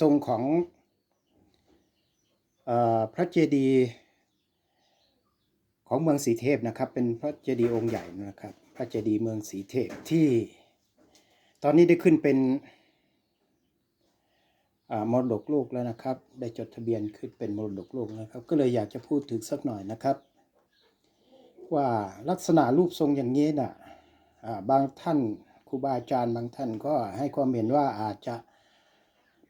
ทรงของอพระเจดีย์ของเมืองสีเทพนะครับ เป็นพระเจดีย์องค์ใหญ่นะครับ พระเจดีย์เมืองสีเทพที่ตอนนี้ได้ขึ้นเป็นมรดกโลกแล้วนะครับ ได้จดทะเบียนขึ้นเป็นมรดกโลกนะครับ ก็เลยอยากจะพูดถึงสักหน่อยนะครับ ว่าลักษณะรูปทรงอย่างนี้น่ะอ่าบางท่านครูบาอาจารย์บางท่านก็ให้ความเห็นว่าอาจจะ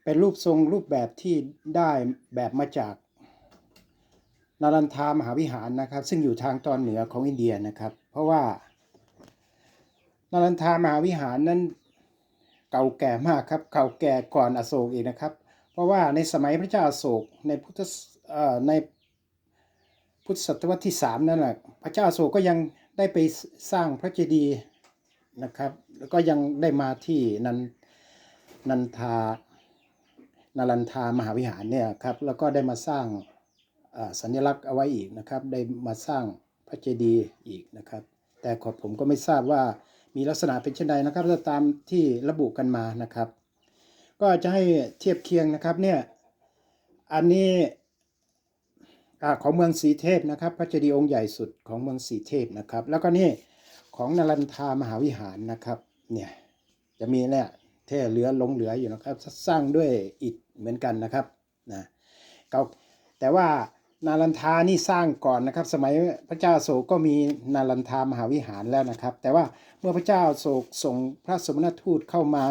เป็นรูปทรงรูปแบบที่ได้แบบมาจากนารันทามหาวิหารนะครับ ซึ่งอยู่ทางตอนเหนือของอินเดียนะครับ เพราะว่านารันทามหาวิหารนั้นเก่าแก่มากครับเก่าแก่ก่อนอโศกอีกนะครับ เพราะว่าในสมัยพระเจ้าอโศกในพุทธในพุทธศตวรรษที่สามนั่นแหละพระเจ้าอโศกก็ยังได้ไปสร้างพระเจดีย์นะครับ แล้วก็ยังได้มาที่นันนันทา นารันทามหาวิหารเนี่ยครับแล้วก็ได้มาสร้างสัญลักษณ์เอาไว้อีกนะครับ ได้มาสร้างพระเจดีย์อีกนะครับ แต่ขอผมก็ไม่ทราบว่ามีลักษณะเป็นเช่นใดนะครับถ้าตามที่ระบุกันมานะครับ ก็จะให้เทียบเคียงนะครับเนี่ยอันนี้อของเมืองสีเทพนะครับ พระเจดีย์องค์ใหญ่สุดของเมืองสีเทพนะครับ แล้วก็นี่ของนารันทามหาวิหารนะครับเนี่ยจะมีเนี่ยเท่เหลือลงเหลืออยู่นะครับ สร้างด้วยอิฐ เหมือนกันนะครับนะเก่าแต่ว่านารันทานี่สร้างก่อนนะครับ สมัยพระเจ้าโศกก็มีนารันทามหาวิหารแล้วนะครับ แต่ว่าเมื่อพระเจ้าโศกส่งพระสมณทูตเข้ามา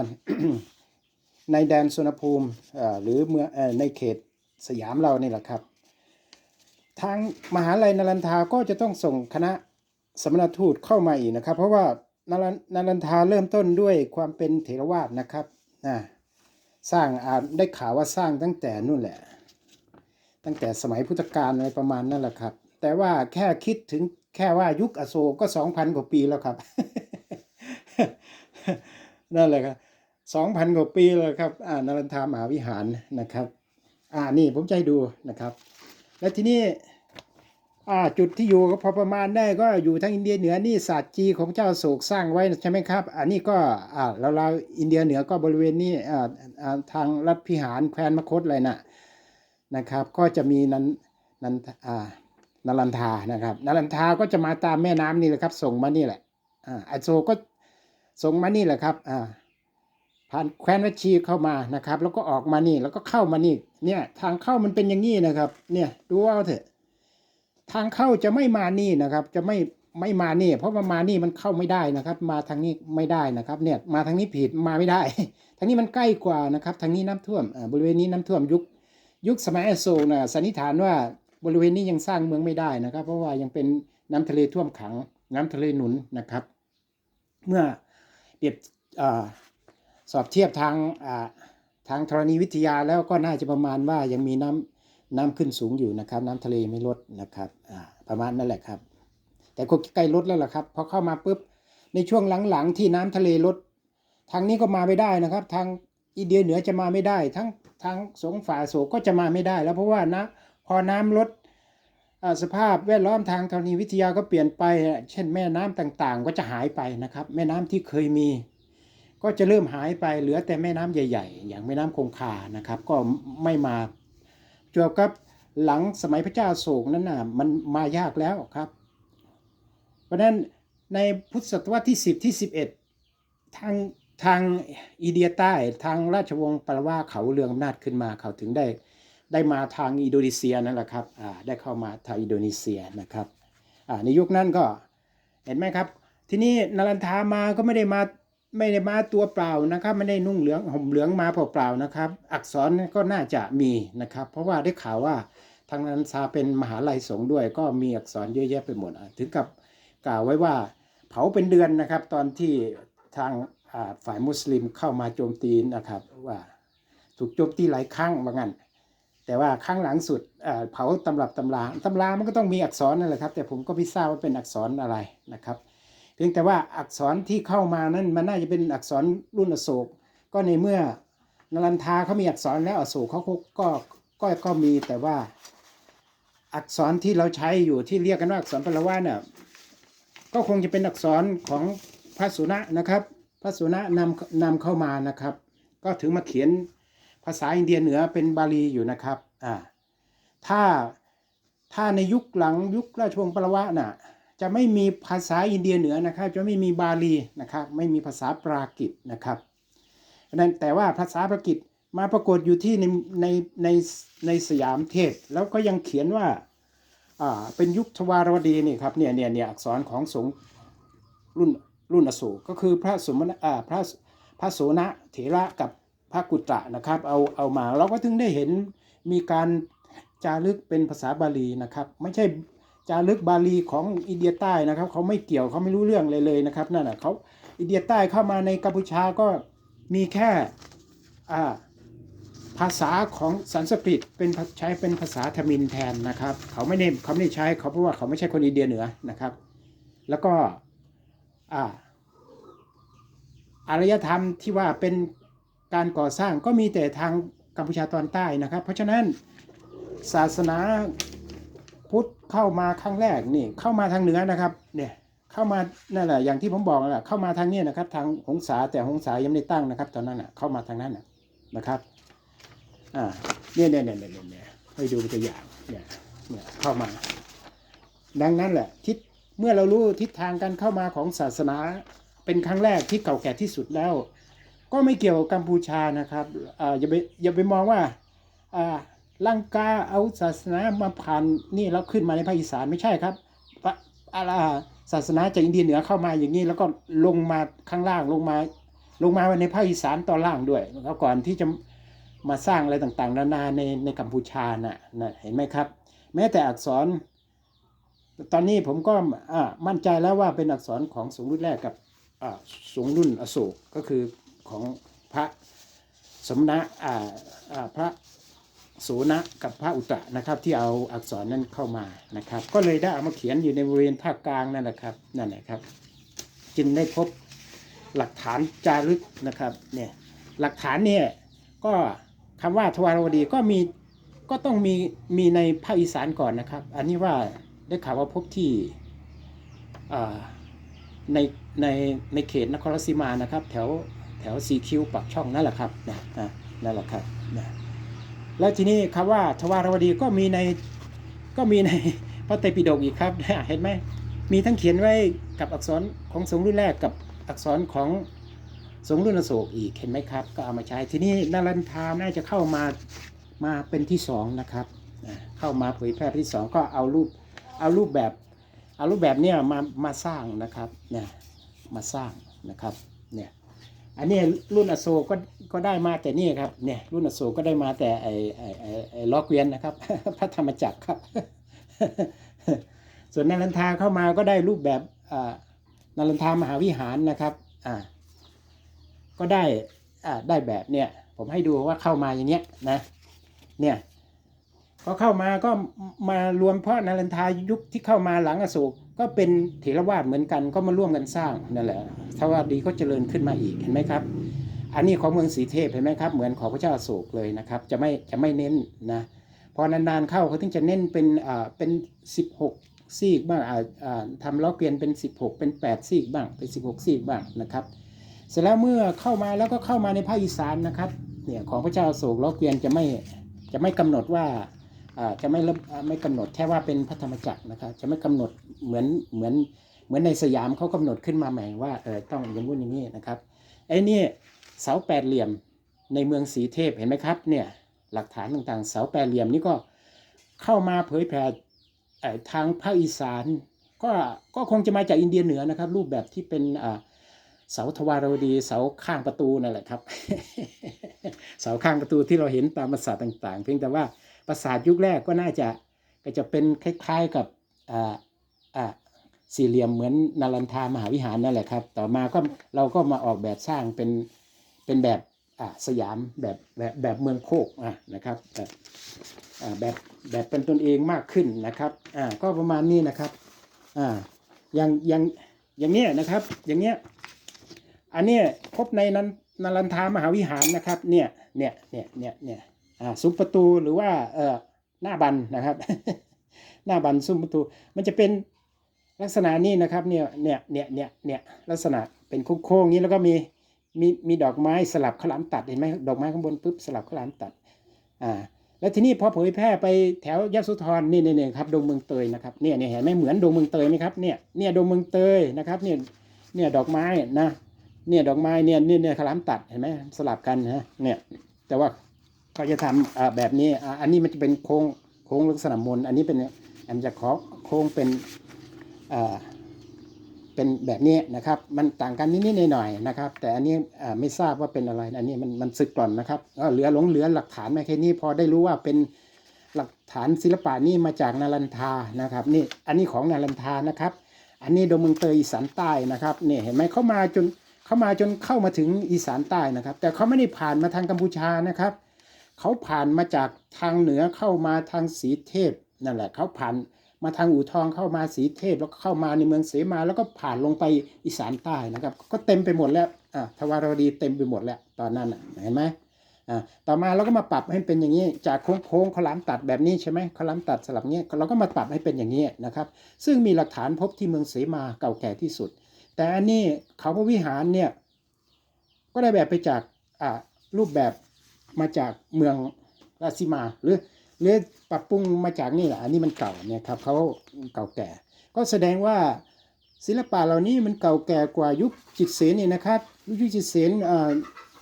ในแดนสุนภูมิหรือเมื่องในเขตสยามเรานี่แหละครับ ทางมหาลัยนารันทาก็จะต้องส่งคณะสมณทูตเข้ามาอีกนะครับ เพราะว่านารันนารันทาเริ่มต้นด้วยความเป็นเถรวาทนะครับนะ สร้างอาได้ข่าวว่าสร้างตั้งแต่นู่นแหละ ตั้งแต่สมัยพุทธกาลอะไรประมาณนั่นแหละครับ แต่ว่าแค่คิดถึงแค่ว่ายุคอโศกก็สองพันกว่าปีแล้วครับ นั่นแหละครับสองพันกว่าปีแล้วครับ อ่านารันทามหาวิหารนะครับ อ่านี่ผมให้ดูนะครับ แล้วทีนี้ อ่าจุดที่อยู่ก็พอประมาณได้ก็อยู่ทางอินเดียเหนือนี่ศาสตร์จีของเจ้าโศกสร้างไว้ใช่ไหมครับ อันนี้ก็อ่าเราเราอินเดียเหนือก็บริเวณนี้อ่าอ่าทางรัฐพิหารแคว้นมคตอะไรน่ะนะครับ ก็จะมีนันนันอ่านารันทานะครับนารันทาก็จะมาตามแม่น้ำนี่แหละครับ ส่งมานี่แหละอ่าอโศกก็ส่งมานี่แหละครับอ่าผ่านแคว้นวัชีเข้ามานะครับ แล้วก็ออกมานี่แล้วก็เข้ามานี่เนี่ยทางเข้ามันเป็นอย่างนี้นะครับ เนี่ยดูเอาเถอะ ทางเข้าจะไม่มานี่นะครับ จะไม่ไม่มานี่ เพราะว่ามานี่มันเข้าไม่ได้นะครับ มาทางนี้ไม่ได้นะครับ เนี่ยมาทางนี้ผิดมาไม่ได้ทางนี้มันใกล้กว่านะครับ ทางนี้น้ำท่วมบริเวณนี้น้ำท่วมยุคยุคสมัยอโศกนะสันนิษฐานว่าบริเวณนี้ยังสร้างเมืองไม่ได้นะครับ เพราะว่ายังเป็นน้ำทะเลท่วมขัง น้ำทะเลหนุนนะครับ เมื่อเปรียบสอบเทียบทางทางธรณีวิทยาแล้วก็น่าจะประมาณว่ายังมีน้ำ น้ำขึ้นสูงอยู่นะครับ น้ำทะเลไม่ลดนะครับประมาณนั่นแหละครับ แต่ก็ใกล้ลดแล้วล่ะครับพอเข้ามาปุ๊บในช่วงหลังๆที่น้ำทะเลลด ทางนี้ก็มาไม่ได้นะครับ ทางอินเดียเหนือจะมาไม่ได้ ทั้งทางสงฝาโศกก็จะมาไม่ได้ แล้วเพราะว่านะพอน้ำลดสภาพแวดล้อมทางธรณีวิทยาก็เปลี่ยนไป เช่นแม่น้ำต่างๆ ก็จะหายไปนะครับ แม่น้ำที่เคยมี ก็จะเริ่มหายไปเหลือแต่แม่น้ำใหญ่ ๆ อย่างแม่น้ำคงคานะครับ ก็ไม่มา จวกับหลังสมัยพระเจ้าโศกนั้นน่ะมันมายากแล้วครับ เพราะฉะนั้นในพุทธศตวรรษที่ 10 ที่ 11 ทางทางอิเดียใต้ทางราชวงศ์ปรว่าเขาเรืองอำนาจขึ้นมาเขาถึงได้ได้มาทางอินโดนีเซียนั่นแหละครับอ่าได้เข้ามาทางอินโดนีเซียนะครับอ่าในยุคนั้นก็เห็นไหมครับ ทีนี้นารันทามาก็ไม่ได้มา ไม่ได้มาตัวเปล่านะครับ ไม่ได้นุ่งเหลืองห่มเหลืองมาเปล่าๆนะครับ อักษรก็น่าจะมีนะครับ เพราะว่าได้ข่าวว่าทางนันซาเป็นมหาลัยสงฆ์ด้วย ก็มีอักษรเยอะแยะไปหมดถึงกับกล่าวไว้ว่าเผาเป็นเดือนนะครับ ตอนที่ทางฝ่ายมุสลิมเข้ามาโจมตีนะครับว่าถูกโจมตีหลายครั้งว่างั้นแต่ว่าครั้งหลังสุดเอ่อเผาตำรับตำราตำรามันก็ต้องมีอักษรนั่นแหละครับ แต่ผมก็ไม่ทราบว่าเป็นอักษรอะไรนะครับ เพียงแต่ว่าอักษรที่เข้ามานั้นมันน่าจะเป็นอักษรรุ่นอโศก ก็ในเมื่อนรันทาเขามีอักษรแล้วอโศกเขาก็ก็ก็ก็มีแต่ว่า อักษรที่เราใช้อยู่ที่เรียกกันว่าอักษรปรวาเนี่ยก็คงจะเป็นอักษรของพระสุนะนะครับ พระสุนะนำนำเข้ามานะครับ ก็ถึงมาเขียนภภาษาอินเดียเหนือเป็นบาลีอยู่นะครับอ่าถ้าถ้าในยุคหลังยุคราชวงศ์ปรวะน่ะ จะไม่มีภาษาอินเดียเหนือนะครับ จะไม่มีบาลีนะครับ ไม่มีภาษาปรากิตนะครับนั้นแต่ว่าภาษาปรากิตมาปรากฏอยู่ที่ในในในในสยามเทพแล้วก็ยังเขียนว่าอ่าเป็นยุคทวารวดีนี่ครับเนี่ยเนี่ยเนี่ยอักษรของสงรุ่นรุ่นอโศกก็คือพระสมณะอ่าพระพระโสนเถระกับพระกุตระนะครับเอาเอามาเราก็ถึงได้เห็นมีการจารึกเป็นภาษาบาลีนะครับ ไม่ใช่ จารึกบาลีของอินเดียใต้นะครับเขาไม่เกี่ยวเขาไม่รู้เรื่องเลยเลยนะครับนั่นน่ะเขาอินเดียใต้เข้ามาในกัมพูชาก็มีแค่อ่าภาษาของสันสกฤตเป็นใช้เป็นภาษาทมินแทนนะครับ เขาไม่ได้เขาไม่ได้ใช้เขาเพราะว่าเขาไม่ใช่คนอินเดียเหนือนะครับ แล้วก็อ่าอารยธรรมที่ว่าเป็นการก่อสร้างก็มีแต่ทางกัมพูชาตอนใต้นะครับ เพราะฉะนั้นศาสนา พุทธเข้ามาครั้งแรกนี่เข้ามาทางเหนือนะครับ เนี่ยเข้ามานั่นแหละอย่างที่ผมบอกนั่นแหละเข้ามาทางนี้นะครับ ทางหงสาแต่หงสายังไม่ได้ตั้งนะครับ ตอนนั้นอะเข้ามาทางนั้นน่ะนะครับอ่าเนี่ยเนี่ยเนี่ยเนี่ยเนี่ยให้ดูเป็นตัวอย่างเนี่ยเนี่ยเข้ามา ดังนั้นแหละทิศเมื่อเรารู้ทิศทางการเข้ามาของศาสนาเป็นครั้งแรกที่เก่าแก่ที่สุดแล้ว ก็ไม่เกี่ยวกับกัมพูชานะครับอ่าอย่าไปอย่าไปมองว่าอ่า ลังกาเอาศาสนามาผ่านนี่แล้วขึ้นมาในภาคอีสานไม่ใช่ครับอะไรศาสนาจากอินเดียเหนือเข้ามาอย่างนี้ แล้วก็ลงมาข้างล่างลงมา ลงมาในภาคอีสานตอนล่างด้วย แล้วก่อนที่จะมาสร้างอะไรต่างๆ นานาในในกัมพูชาน่ะนะเห็นไหมครับ แม้แต่อักษร ตอนนี้ผมก็มั่นใจแล้วว่าเป็นอักษรของสงรุ่นแรกกับสงรุ่นอโศกก็คือของพระสมณะพระ โสนะกับพระอุตตะนะครับ ที่เอาอักษรนั้นเข้ามานะครับ ก็เลยได้เอามาเขียนอยู่ในบริเวณภาคกลางนั่นแหละครับนั่นแหละครับ จึงได้พบหลักฐานจารึกนะครับเนี่ยหลักฐานเนี่ยก็คำว่าทวารวดีก็มีก็ต้องมีมีในภาคอีสานก่อนนะครับ อันนี้ว่าได้ข่าวว่าพบที่ในในในเขตนครราชสีมานะครับ แถวแถวสีคิวปากช่องนั่นแหละครับนะนะนั่นแหละครับนะ แล้วทีนี้คำว่าทวารวดีก็มีในก็มีในพระไตรปิฎกอีกครับเห็นไหมมีทั้งเขียนไว้กับอักษรของสงรุ่นแรกกับอักษรของสงรุ่นอโศกอีกเห็นไหมครับ ก็เอามาใช้ทีนี้นารันทาน่าจะเข้ามามาเป็นที่สองนะครับเข้ามาเผยแพร่ที่สองก็เอารูปเอารูปแบบเอารูปแบบเนี้ยมามาสร้างนะครับเนี่ยมาสร้างนะครับเนี่ย อันนี้รุ่นอโศกก็ก็ได้มาแต่นี่ครับเนี่ยรุ่นอโศกก็ได้มาแต่ไอ้ไอ้ไอไอล้อเกวียนนะครับ พระธรรมจักรครับ ส่วนนารันทาเข้ามาก็ได้รูปแบบอ่านารันทามหาวิหารนะครับอ่าก็ได้อ่าได้แบบเนี่ยผมให้ดูว่าเข้ามาอย่างเงี้ยนะเนี่ยก็เข้ามาก็มารวมเพราะนารันทายุคที่เข้ามาหลังอโศก ก็เป็นเถรวาทเหมือนกันก็มาร่วมกันสร้างนั่นแหละทวารดีก็เจริญขึ้นมาอีกเห็นไหมครับ อันนี้ของเมืองสีเทพเห็นไหมครับ เหมือนของพระเจ้าโศกเลยนะครับ จะไม่จะไม่เน้นนะพอนานๆเข้าเขาถึงจะเน้นเป็นอ่าเป็น 16 ซีกบ้างอ่าอ่าทำล้อเกวียนเป็น 16 เป็น 8 ซีกบ้างเป็น 16 ซีกบ้างนะครับ เสร็จแล้วเมื่อเข้ามาแล้วก็เข้ามาในภาคอีสานนะครับเนี่ยของพระเจ้าโศกล้อเกวียนจะไม่จะไม่กำหนดว่า จะไม่ระอ่าไม่กำหนดแค่ว่าเป็นพระธรรมจักรนะครับจะไม่กำหนดเหมือนเหมือนเหมือนในสยามเขากำหนดขึ้นมาใหม่ว่าเออต้องอย่างนู้นอย่างนี้นะครับไอ้นี่เสาแปดเหลี่ยมในเมืองสีเทพเห็นไหมครับเนี่ยหลักฐานต่างๆ เสาแปดเหลี่ยมนี่ก็เข้ามาเผยแผ่ทางภาคอีสานก็ก็คงจะมาจากอินเดียเหนือนะครับ รูปแบบที่เป็นเสาทวารวดีเสาข้างประตูนั่นแหละครับ เสาข้างประตูที่เราเห็นตามปราสาต่างๆ เพียงแต่ว่า ปราสาทยุคแรกก็น่าจะก็จะเป็นคล้ายๆกับสี่เหลี่ยมเหมือนนารันทามหาวิหารนั่นแหละครับ ต่อมาก็เราก็มาออกแบบสร้างเป็นเป็นแบบสยามแบบแบบแบบเมืองโคกะนะครับแบบแบบแบบเป็นตนเองมากขึ้นนะครับก็ประมาณนี้นะครับออย่างอย่างอย่างเนี้ยนะครับอย่างเนี้ยอันเนี้ยพบในนั้นนารันทามหาวิหารนะครับเนี่ยเนี่ยเนี่ยเนี่ยเนี่ย ซุ้มประตูหรือว่าเอ่อหน้าบันนะครับ หน้าบันซุ้มประตู มันจะเป็นลักษณะนี้นะครับเนี่ยเนี่ยเนี่ยเนี่ยเนี่ยลักษณะเป็นโค้งๆนี้แล้วก็มีมีมีดอกไม้สลับข้าวหลามตัดเห็นไหมดอกไม้ข้างบนปุ๊บสลับข้าวหลามตัดอ่าแล้วทีนี้พอเผยแพร่ไปแถวยโสธรนี่นี่นี่ครับดงเมืองเตยนะครับเนี่ยเนี่ยเห็นไหมเหมือนดงเมืองเตยไหมครับเนี่ยเนี่ยดงเมืองเตยนะครับเนี่ยเนี่ยดอกไม้นะเนี่ยดอกไม้เนี่ยเนี่ยเนี่ยขลามตัดเห็นไหมสลับกันนะเนี่ยแต่ว่า เขาจะทำแบบนี้อันนี้มันจะเป็นโค้งโค้งลักษณะมนอันนี้เป็นอันจะขอโค้งเป็นเป็นแบบนี้นะครับ มันต่างกันนิดๆหน่อยๆนะครับ แต่อันนี้ไม่ทราบว่าเป็นอะไร อันนี้มันมันสึกก่อนนะครับก็เหลือหลงเหลือหลักฐานมาแค่นี้พอได้รู้ว่าเป็นหลักฐานศิลปะนี่มาจากนารันทานะครับนี่อันนี้ของนารันทานะครับ อันนี้โดมเมืองเตยอีสานใต้นะครับนี่เห็นไหมเขามาจนเขามาจนเข้ามาถึงอีสานใต้นะครับ แต่เขาไม่ได้ผ่านมาทางกัมพูชานะครับ เขาผ่านมาจากทางเหนือเข้ามาทางสีเทพนั่นแหละเขาผ่านมาทางอู่ทองเข้ามาสีเทพแล้วก็เข้ามาในเมืองเสมาแล้วก็ผ่านลงไปอีสานใต้นะครับ ก็เต็มไปหมดแล้วอ่าทวารวดีเต็มไปหมดแล้วตอนนั้นเห็นไหมอ่าต่อมาเราก็มาปรับให้เป็นอย่างนี้ จากโค้งโค้งขลามตัดแบบนี้ใช่ไหมขลามตัดสลับเนี้ยเราก็มาปรับให้เป็นอย่างนี้นะครับ ซึ่งมีหลักฐานพบที่เมืองเสมาเก่าแก่ที่สุด แต่อันนี้เขาพระวิหารเนี่ยก็ได้แบบไปจากอ่ารูปแบบ มาจากเมืองราชสีมาหรือหรือปรับปรุงมาจากนี่แหละอันนี้มันเก่าเนี่ยครับเขาเก่าแก่ ก็แสดงว่าศิลปะเหล่านี้มันเก่าแก่กว่ายุคจิตเสนนี่นะครับยุคจิตเสน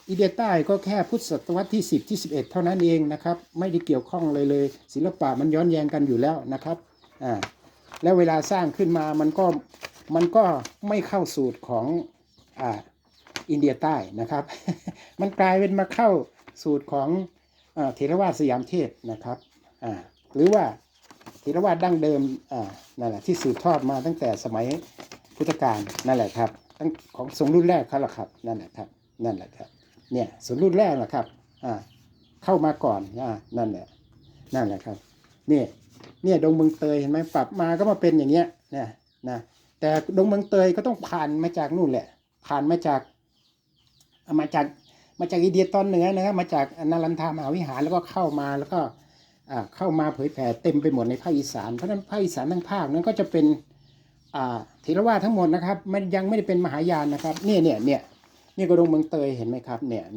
อินเดียใต้ก็แค่พุทธศตวรรษที่ 10 ที่ 11 เท่านั้นเองนะครับ ไม่ได้เกี่ยวข้องเลยเลย ศิลปะมันย้อนแย้งกันอยู่แล้วนะครับอ่าแล้วเวลาสร้างขึ้นมามันก็มันก็ไม่เข้าสูตรของอ่าอินเดียใต้นะครับ มันกลายเป็นมาเข้า สูตรของเทรวาสสยามเทศนะครับหรือว่าเทรวาดั้งเดิมนั่นแหละที่สืบทอดมาตั้งแต่สมัยพุทธกาลนั่นแหละครับตั้งของทรงรุ่นแรกเขาละครับนั่นแหละครับนั่นแหละครับเนี่ยทรงรุ่นแรกแหละครับเข้ามาก่อนอนั่นแหละนั่นแหละครับเนี่ยเนี่ยดงเมืองเตยเห็นไหมปรับมาก็มาเป็นอย่างเงี้ยนะนะแต่ดงเมืองเตยก็ต้องผ่านมาจากนู่นแหละ ผ่านมาจากอมาจาก มาจากอินเดียตอนเหนือนะครับ มาจากนารันทามหาวิหารแล้วก็เข้ามาแล้วก็เข้ามาเผยแผ่เต็มไปหมดในภาคอีสาน เพราะฉะนั้นภาคอีสานทั้งภาคนั้นก็จะเป็นเทรวาทั้งหมดนะครับ มันยังไม่ได้เป็นมหายานนะครับ เนี่ยเนี่ยเนี่ยนี่ก็ดงเมืองเตยเห็นไหมครับเนี่ย